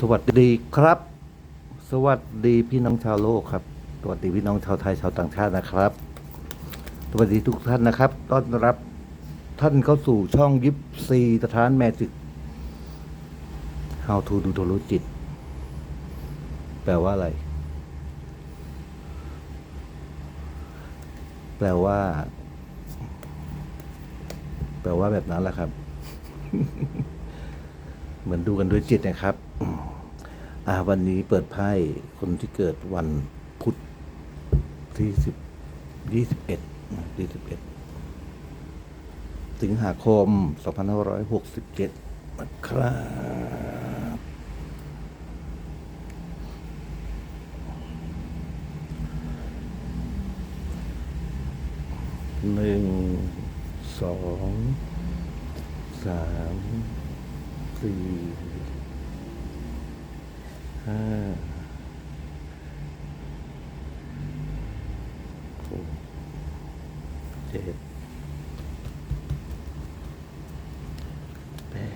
สวัสดีครับ สวัสดีพี่น้องชาวโลกครับ สวัสดีพี่น้องชาวไทยชาวต่างชาตินะครับ สวัสดีทุกท่านนะครับ ต้อนรับท่านเข้าสู่ช่องยิปซีสถานแมจิก How to ดูโทรจิต แปลว่าอะไร แปลว่า แปลว่าแบบนั้นแหละครับ เหมือนดูกันด้วยจิตนะครับอ่าวันนี้เปิดไพ่คนที่เกิดวันพุธที่สิบยี่สิบเอ็ดยี่สิบเอ็ดสิงหาคมสองพันห้าร้อยหกสิบเจ็ดครับหนึ่งสองสาม สี่ห้าหกเจ็ดแปด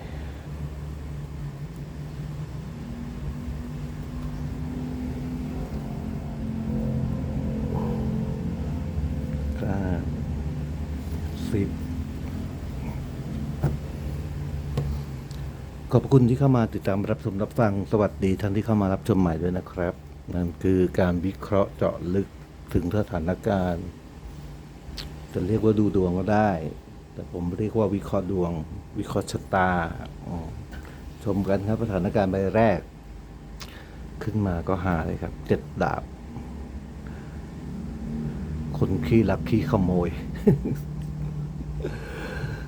เก้าสิบ ขอบคุณที่เข้ามาติดตามรับชมรับฟัง สวัสดีท่านที่เข้ามารับชมใหม่ด้วยนะครับ นั่นคือการวิเคราะห์เจาะลึกถึงสถานการณ์ จะเรียกว่าดูดวงก็ได้ แต่ผมเรียกว่าวิเคราะห์ดวง วิเคราะห์ชะตา ชมกันครับสถานการณ์ใบแรก ขึ้นมาก็หาเลยครับเจ็ดดาบ คนขี้ลักขี้ขโมย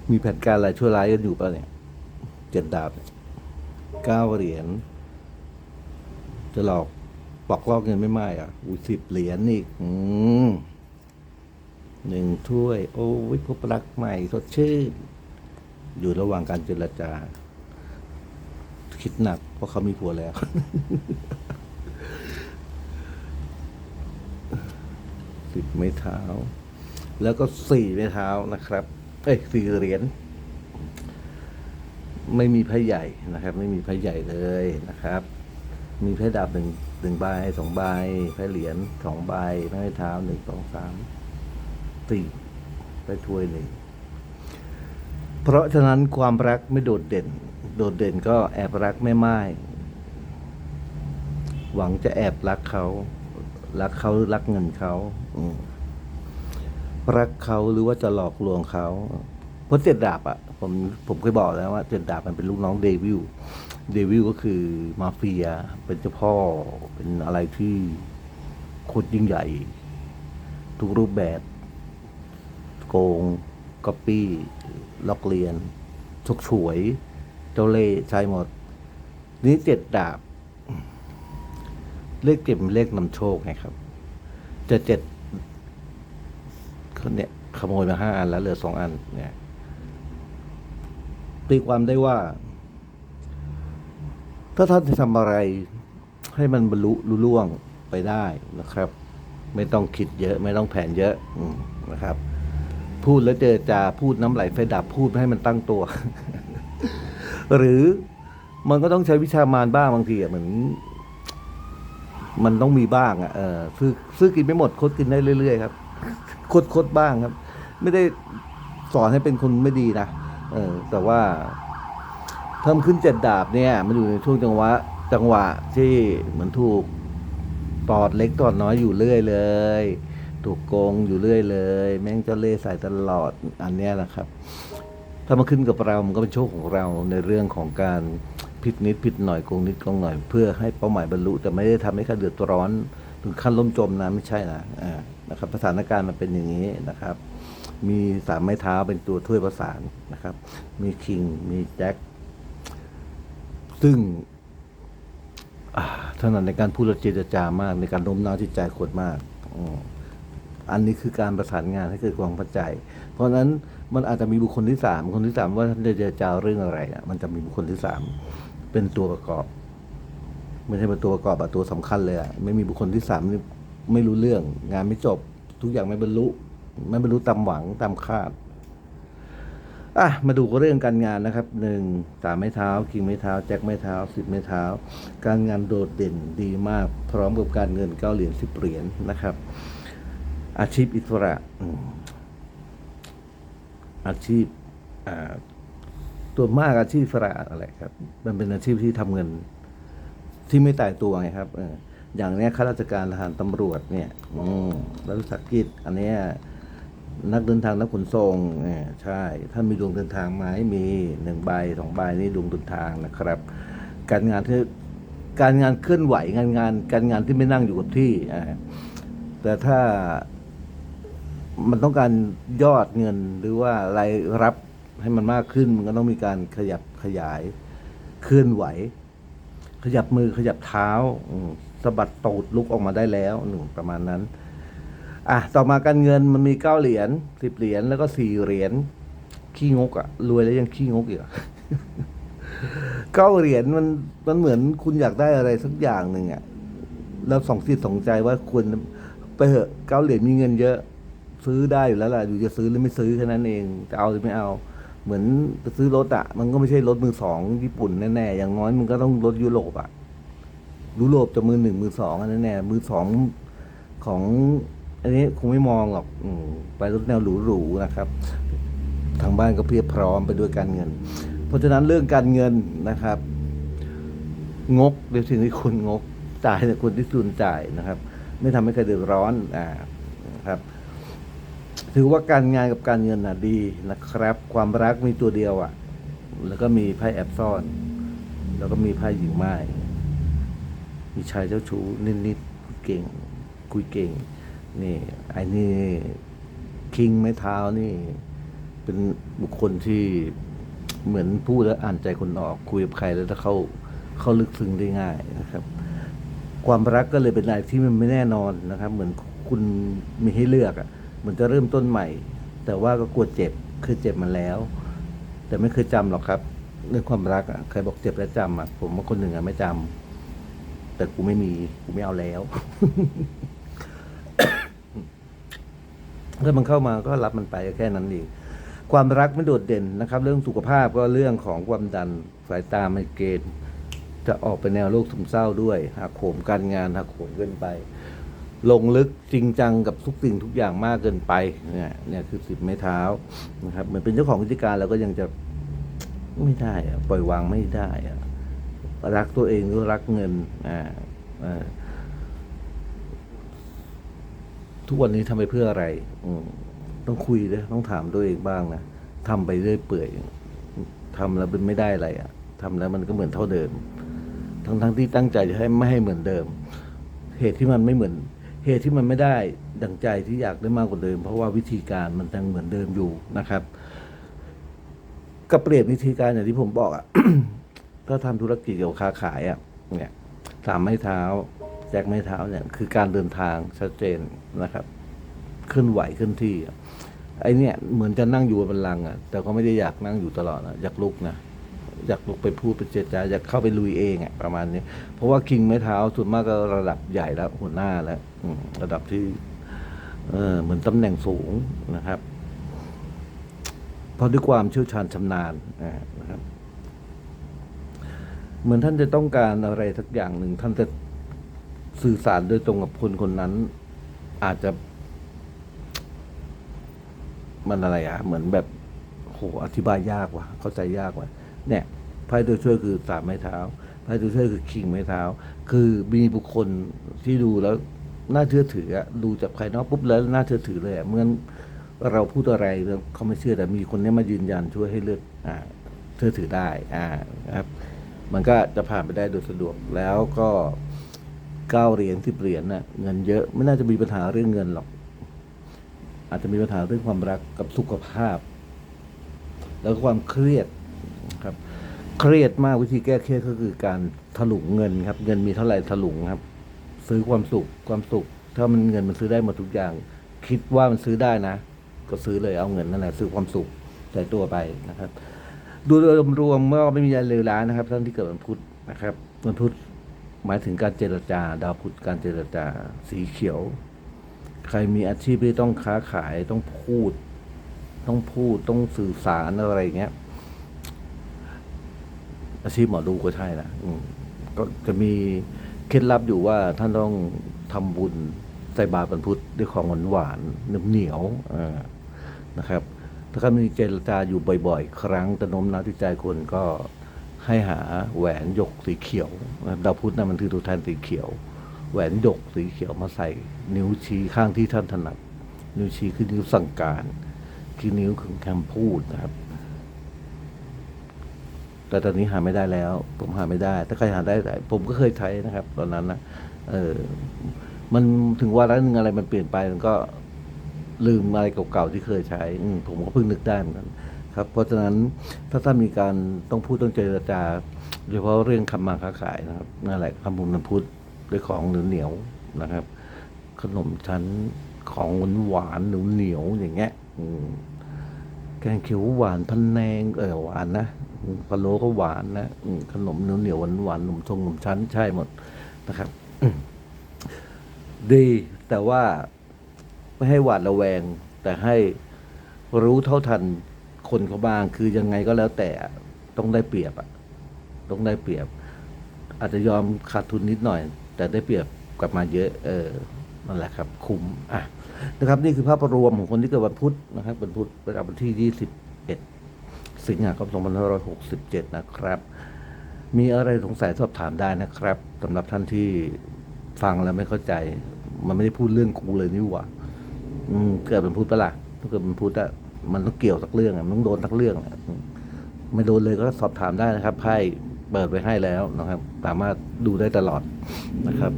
มีแผนการอะไรชั่วร้ายกันอยู่ป่ะเนี่ยเจ็ดดาบเก้าเหรียญจะหลอกปลอกลอกเงินไม่ไม่อะอุ้ยสิบเหรียญอีกหนึ่งถ้วย โอ้ยพบรักใหม่สดชื่นอยู่ระหว่างการเจรจา คิดหนัก เพราะเขามีผัวแล้ว สิบไม้เท้า แล้วก็สี่ไม้เท้านะครับ เอ้ยสี่เหรียญ ไม่มีไพ่ใหญ่นะครับ ไม่มีไพ่ใหญ่เลยนะครับ มีไพ่ดาบหนึ่งหนึ่งใบสองใบไพ่เหรียญสองใบไพ่เท้าหนึ่งสองสามสี่ไพ่ถ้วยหนึ่งเพราะฉะนั้นความรักไม่โดดเด่น โดดเด่นก็แอบรักแม่ไม้หวังจะแอบรักเขารักเขาหรือรักเงินเขารักเขาหรือว่าจะหลอกลวงเขา ราะเจ็ดดาบอะผมผมเคยบอกแล้วว่าเจ็ดดาบมันเป็นลูกน้องเดวิลเดวิลก็คือมาเฟีย เป็นเจ้าพ่อ เป็นอะไรที่โคตรยิ่งใหญ่ ทุกรูปแบบ โกงก๊อปปี้ลอกเลียนฉกฉวย เจ้าเล่ใช้หมด นี่เจ็ดดาบ เลขเจ็ดเป็นเลขนำโชคไงครับจะเจ็ดคนเนี่ยขโมยมาห้าอันแล้วเหลือสองอันเนี่ย ตีความได้ว่า ถ้าท่านจะทำอะไรให้มันบรรลุลุล่วงไปได้นะครับ ไม่ต้องคิดเยอะ ไม่ต้องแผนเยอะอนะครับ พูดแล้วเจอจาพูดน้ำไหลไฟดับพูดให้มันตั้งตัว หรือมันก็ต้องใช้วิชามารบ้างบางทีอะเหมือนมันต้องมีบ้างอะเออซื้อซื้อกินไม่หมดคดกินได้เรื่อยๆครับคดคดบ้างครับ ไม่ได้สอนให้เป็นคนไม่ดีนะ เออแต่ว่าเพิ่มขึ้นเจ็ดดาบเนี่ย มันอยู่ในช่วงจังหวะ จังหวะที่เหมือนถูกตอดเล็กตอดน้อยอยู่เรื่อยเลย ถูกโกงอยู่เรื่อยเลย แม่งเจะเล่ห์ใส่ตลอดอันเนี้ยนะครับ ถ้ามาขึ้นกับเรามันก็เป็นโชคของเราในเรื่องของการผิดนิดผิดหน่อยโกงนิดโกงหน่อย เพื่อให้เป้าหมายบรรลุ แต่ไม่ได้ทำให้ใครเดือดร้อนถึงขั้นล่มจมนะไม่ใช่นะนะครับสถานการณ์มันเป็นอย่างนี้นะครับ มีสามไม้เท้าเป็นตัวถ้วยประสานนะครับ มีคิง มีแจ็ค ซึ่งอ่าเท่านั้นในการพูดและเจรจามากในการโน้มน้าวจิตใจคนมากอันนี้คือการประสานงานให้เกิดความเข้าใจ เพราะฉะนั้นมันอาจจะมีบุคคลที่สามคนที่สามว่าท่านจะเจรจาเรื่องอะไรอะมันจะมีบุคคลที่สามเป็นตัวประกอบไม่ใช่เป็นตัวประกอบอะตัวสำคัญเลยอะไม่มีบุคคลที่สามไม่รู้เรื่อง งานไม่จบ ทุกอย่างไม่บรรลุ ไม่บรรลุตามหวังตามคาดอะมาดูเรื่องการงานนะครับหนึ่งสามไม้เท้าคิงไม้เท้า แจ็คไม้เท้าสิบไม้เท้า การงานโดดเด่นดีมาก พร้อมกับการเงินเก้าเหรียญสิบเหรียญนะครับ อาชีพอิสระอาชีพตัวมากอาชีพอิสระอะไรครับ มันเป็นอาชีพที่ทำเงิน ที่ไม่ตายตัวไงครับอออย่างเนี้ยข้าราชการทหารตำรวจเนี่ย อืมรัฐวิสาหกิจอันเนี้ย นักเดินทางนักขนส่งใช่ท่านมีดวงเดินทางไหมมีหนึ่งใบสองใบนี่ดวงเดินทางนะครับ การงานที่การงานเคลื่อนไหวงานงาน การงานที่ไม่นั่งอยู่กับที่แต่ถ้ามันต้องการยอดเงินหรือว่ารายรับให้มันมากขึ้น มันก็ต้องมีการขยับขยายเคลื่อนไหว ขยับมือขยับเท้าสะบัดตูดลุกออกมาได้แล้วหนึ่งประมาณนั้น อะต่อมาการเงินมันมีเก้าเหรียญสิบเหรียญแล้วก็สี่เหรียญขี้งกอะรวยแล้วยังขี้งกอีกอะเก้าเหรียญมันมันเหมือนคุณอยากได้อะไรสักอย่างหนึ่งอะแล้วสองจิตสองใจว่าควรไปเหอะเก้าเหรียญมีเงินเยอะ ซื้อได้อยู่แล้วล่ะอยู่จะซื้อหรือไม่ซื้อแค่นั้นเองจะเอาหรือไม่เอาเหมือนจะซื้อรถอะมันก็ไม่ใช่รถมือสองญี่ปุ่นแน่ๆอย่างน้อยมันก็ต้องรถยุโรปอะยุโรปจะมือหนึ่งมือสองอันนั้นแน่มือสองของ อันนี้คงไม่มองหรอกอไปรถแนวหรูๆนะครับ ทางบ้านก็เพียบพร้อมไปด้วยการเงิน เพราะฉะนั้นเรื่องการเงินนะครับ งกเดี๋ยวถึงที่คนงกจ่ายแต่คนที่สูญจ่ายนะครับ ไม่ทำให้ใครเดือดร้อนอ่านะครับ ถือว่าการงานกับการเงินน่ะดีนะครับ ความรักมีตัวเดียวอะ่ะ แล้วก็มีไพ่แอบซ่อน แล้วก็มีไพ่หญิงไม้มีชายเจ้าชู้นิดๆเก่ง คุยเก่ง นี่ไอ้นี่คิงไม้เท้านี่ เป็นบุคคลที่เหมือนพูดแล้วอ่านใจคนออกคุยกับใครแล้วถ้าเขาเขาลึกซึ้งได้ง่ายนะครับ ความรักก็เลยเป็นอะไรที่มันไม่แน่นอนนะครับ เหมือนคุณมีให้เลือกอะ่ะเหมือนจะเริ่มต้นใหม่ แต่ว่าก็กลัวเจ็บเคยเจ็บมาแล้ว แต่ไม่เคยจำหรอกครับเรื่องความรักอะ่ะใครบอกเจ็บแล้วจำอะผมว่าคนหนึ่งอะไม่จำแต่กูไม่มีกูไม่เอาแล้ว ถ้ามันเข้ามาก็รับมันไปแค่นั้นเองความรักไม่โดดเด่นนะครับ เรื่องสุขภาพก็เรื่องของความดันสายตาไมเกรนจะออกไปแนวโรคซึมเศร้าด้วยหักโหมการงานหักโหมเกินไป ลงลึกจริงจังกับทุกสิ่งทุกอย่างมากเกินไปเนี่ยเนี่ยคือสิบไม้เท้านะครับเหมือนเป็นเจ้าของกิจการเราก็ยังจะไม่ได้อะปล่อยวางไม่ได้อะรักตัวเองหรือรักเงินอ่าอ่า ทุกวันนี้ทำไปเพื่ออะไร อืต้องคุยด้วยต้องถามตัวเองบ้างนะทำไปเรื่อยเปื่อยทำแล้วมันไม่ได้อะไรอะทำแล้วมันก็เหมือนเท่าเดิม ทั้งทั้งที่ตั้งใจจะให้ไม่ให้เหมือนเดิม เหตุที่มันไม่เหมือน เหตุที่มันไม่ได้ดังใจที่อยากได้มากกว่าเดิม เพราะว่าวิธีการมันยังเหมือนเดิมอยู่นะครับก็เปลี่ยนวิธีการอย่างที่ผมบอกอะถ้าทำธุรกิจเกี่ยวกับค้าขายอะ เนี่ยสามไม้เท้า แจกไม้เท้าเนี่ยคือการเดินทางชัดเจนนะครับเคลื่อนไหวเคลื่อนที่ไอเนี่ยเหมือนจะนั่งอยู่บนบัลลังก์อะแต่ก็ไม่ได้อยากนั่งอยู่ตลอดนะอยากลุกนะอยากลุกไปพูดไปเจรจาอยากเข้าไปลุยเองอะประมาณนี้ เพราะว่าคิงไม้เท้าส่วนมากก็ระดับใหญ่แล้วหัวหน้าแล้วระดับที่เออเหมือนตำแหน่งสูงนะครับ เพราะด้วยความเชี่ยวชาญชำนาญนะครับ เหมือนท่านจะต้องการอะไรสักอย่างหนึ่งท่านจะ สื่อสารโดยตรงกับคนคนนั้น อาจจะ มันอะไรอะเหมือนแบบโหอธิบายยากว่ะ เข้าใจยากว่ะ เนี่ยไพ่ตัวช่วยคือสามไม้เท้าไพ่ตัวช่วยคือคิงไม้เท้า คือมีบุคคลที่ดูแล้วน่าเชื่อถืออะดูจากภายนอกปุ๊บแล้วน่าเชื่อถือเลยอะเหมือนเราพูดอะไรเขาไม่เชื่อแต่มีคนนี้มายืนยันช่วยให้เลือกอ่าเชื่อถือได้อ่านะครับ มันก็จะผ่านไปได้โดยสะดวกแล้วก็ เก้าเหรียญสิบเหรียญน่ะเงินเยอะไม่น่าจะมีปัญหาเรื่องเงินหรอก อาจจะมีปัญหาเรื่องความรักกับสุขภาพ แล้วก็ความเครียดครับ เครียดมากวิธีแก้เครียดก็คือการถลุงเงินครับ เงินมีเท่าไหร่ถลุงครับ ซื้อความสุขความสุข ถ้ามันเงินมันซื้อได้หมดทุกอย่าง คิดว่ามันซื้อได้นะ ก็ซื้อเลยเอาเงินนั่นแหละซื้อความสุขใส่ตัวไปนะครับ ดูโดยรวมๆก็ไม่มีอะไรเลวร้ายนะครับท่านที่เกิดวันพุธนะครับวันพุธ หมายถึงการเจรจา ดาวพุธการเจรจา สีเขียว ใครมีอาชีพที่ต้องค้าขายต้องพูด ต้องพูดต้องสื่อสารอะไรเงี้ย อาชีพหมอดูก็ใช่นะก็จะมีเคล็ดลับอยู่ว่าท่านต้องทำบุญใส่บาตรบรรพุทธด้วยของหวานหวานๆเหนียวนะครับ ถ้าเขามีเจรจาอยู่บ่อย ๆ ครั้งจะนมน้าวจิตใจคนก็ ให้หาแหวนหยกสีเขียวดาวพุธนะมันคือตัวแทนสีเขียว แหวนหยกสีเขียวมาใส่ นิ้วชี้ข้างที่ท่านถนัด นิ้วชี้คือนิ้วสั่งการ คือนิ้วของคำพูดนะครับ แต่ตอนนี้หาไม่ได้แล้ว ผมหาไม่ได้ ถ้าใครหาได้แต่ผมก็เคยใช้นะครับ ตอนนั้นนะเออมันถึงว่าแล้วนึงอะไรมันเปลี่ยนไปมันก็ลืมอะไรเก่าๆที่เคยใช้อืผมก็เพิ่งนึกได้เหมือนกัน ครับเพราะฉะนั้นถ้าท่านมีการต้องพูดต้องเจรจาโดยเฉพาะเรื่องคำมาค้าขายนะครับนั่นแหละคำบุญคำพูดด้วยของเหนียวๆนะครับ ขนมชั้นของหวานหวานเหนียวๆอย่างเงี้ยแกงเขียวหวานพันแนงเออหวานนะอืมพะโล้ก็หวานนะขนมเหนียวเหนียวหวานหวานๆขนมชงขนมชั้นใช่หมดนะครับดีแต่ว่าไม่ให้หวาดระแวง แต่ให้รู้เท่าทัน คนเขาบ้าง คือยังไงก็แล้วแต่ต้องได้เปรียบอะต้องได้เปรียบ อาจจะยอมขาดทุนนิดหน่อย แต่ได้เปรียบกลับมาเยอะ เออนั่นแหละครับ คุ้มอะนะครับ นี่คือภาพรวมของคนที่เกิดวันพุธนะครับวันพุธประจำวันที่ 21 สิงหาคม 2567 นะครับ มีอะไรสงสัยสอบถามได้นะครับสำหรับท่านที่ฟังแล้วไม่เข้าใจ มันไม่ได้พูดเรื่องกูเลยนี่หว่าเกิดเป็นพุทธปะล่ะถ้าเกิดเป็นพุทธอะ มันต้องเกี่ยวสักเรื่องอะมันต้องโดนสักเรื่องอะไม่โดนเลยก็สอบถามได้นะครับไพ่เปิดไว้ให้แล้วนะครับ สามารถดูได้ตลอดนะครับ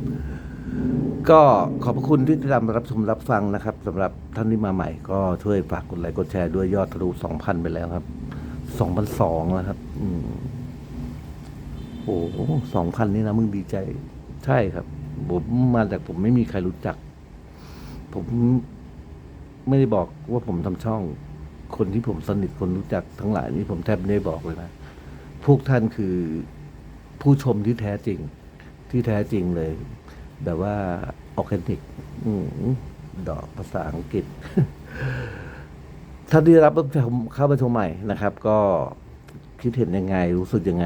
ก็ขอบพระคุณที่ติดตามรับชมรับฟังนะครับสำหรับท่านที่มาใหม่ ก็ช่วยฝากกดไลค์กดแชร์ด้วยยอดทะลุสองพันไปแล้วครับสองพันสองแล้วครับ อืมโอ้สองพันนี่นะมึงดีใจ ใช่ครับผมมาจากผมไม่มีใครรู้จัก ผมไม่ได้บอกว่าผมทำช่อง คนที่ผมสนิทคนรู้จักทั้งหลายนี่ผมแทบไม่ได้บอกเลยนะ พวกท่านคือผู้ชมที่แท้จริง ที่แท้จริงเลย แบบว่าออร์แกนิกดอกภาษาอังกฤษท่านที่รับเข้ามาชมใหม่นะครับ ก็คิดเห็นยังไงรู้สึกยังไง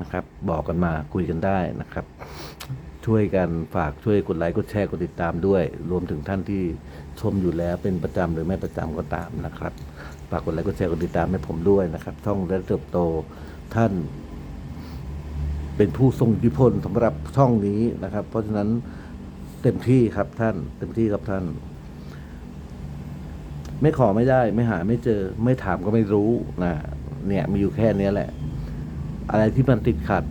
นะครับ บอกกันมาคุยกันได้นะครับ ช่วยกันฝากช่วยกดไลค์กดแชร์กดติดตามด้วย รวมถึงท่านที่ชมอยู่แล้วเป็นประจำหรือไม่ประจำก็ตามนะครับ ฝากกดไลค์กดแชร์กดติดตามให้ผมด้วยนะครับช่องและเติบโตท่าน เป็นผู้ทรงอิทธิพลสำหรับช่องนี้นะครับ เพราะฉะนั้นเต็มที่ครับท่าน เต็มที่ครับท่าน ไม่ขอไม่ได้ ไม่หาไม่เจอ ไม่ถามก็ไม่รู้นะเนี่ยมีอยู่แค่นี้แหละ อะไรที่มันติดขัด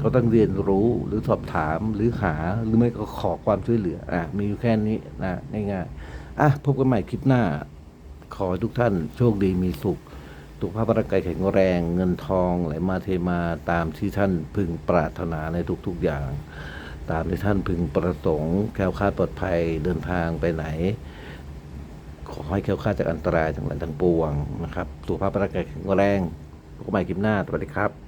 ก็ต้องเรียนรู้หรือสอบถามหรือหาหรือไม่ก็ขอความช่วยเหลืออะมีอยู่แค่นี้นะง่ายๆอะพบกันใหม่คลิปหน้า ขอให้ทุกท่านโชคดีมีสุขสุขภาพร่างกายแข็งแรง เงินทองไหลมาเทมาตามที่ท่านพึงปรารถนาในทุกๆอย่าง ตามที่ท่านพึงประสงค์แคล้วคลาดปลอดภัยเดินทางไปไหน ขอให้แคล้วคลาดจากอันตรายทั้งหลายทั้งปวงนะครับสุขภาพร่างกายแข็งแรงพบกันใหม่คลิปหน้าสวัสดีครับ